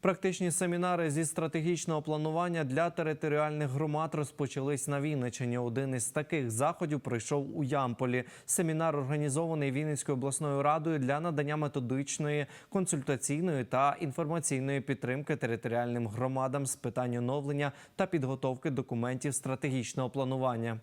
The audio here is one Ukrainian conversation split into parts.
Практичні семінари зі стратегічного планування для територіальних громад розпочались на Вінниччині. Один із таких заходів пройшов у Ямполі. Семінар організований Вінницькою обласною радою для надання методичної, консультаційної та інформаційної підтримки територіальним громадам з питань оновлення та підготовки документів стратегічного планування.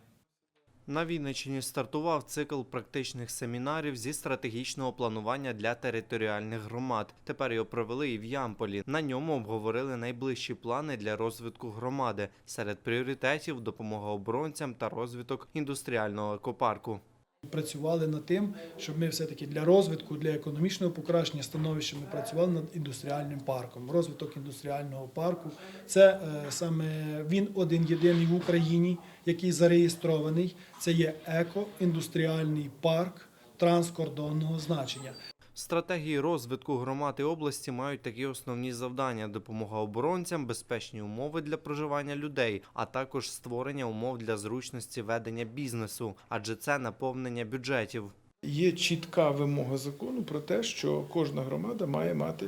На Вінниччині стартував цикл практичних семінарів зі стратегічного планування для територіальних громад. Тепер його провели і в Ямполі. На ньому обговорили найближчі плани для розвитку громади. Серед пріоритетів допомога оборонцям та розвиток індустріального екопарку. Працювали над тим, щоб ми все-таки для розвитку, для економічного покращення становища ми працювали над індустріальним парком. Розвиток індустріального парку це е, саме він один єдиний в Україні, який зареєстрований. Це є еко-індустріальний парк транскордонного значення. Стратегії розвитку громад і області мають такі основні завдання: допомога оборонцям, безпечні умови для проживання людей, а також створення умов для зручності ведення бізнесу, адже це наповнення бюджетів. Є чітка вимога закону про те, що кожна громада має мати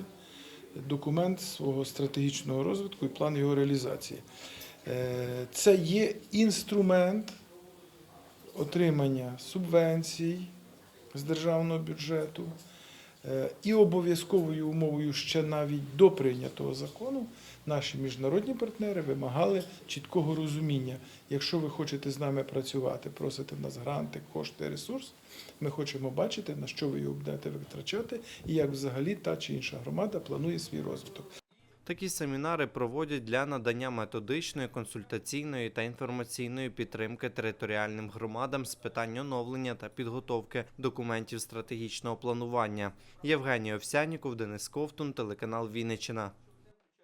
документ свого стратегічного розвитку і план його реалізації. Е, Це є інструмент отримання субвенцій з державного бюджету. Е, І обов'язковою умовою ще навіть до прийнятого закону наші міжнародні партнери вимагали чіткого розуміння. Якщо ви хочете з нами працювати, просите в нас гранти, кошти, ресурс, ми хочемо бачити, на що ви його будете витрачати і як взагалі та чи інша громада планує свій розвиток. Такі семінари проводять для надання методичної, консультаційної та інформаційної підтримки територіальним громадам з питань оновлення та підготовки документів стратегічного планування. Євгеній Овсяніков, Денис Ковтун, телеканал Вінниччина.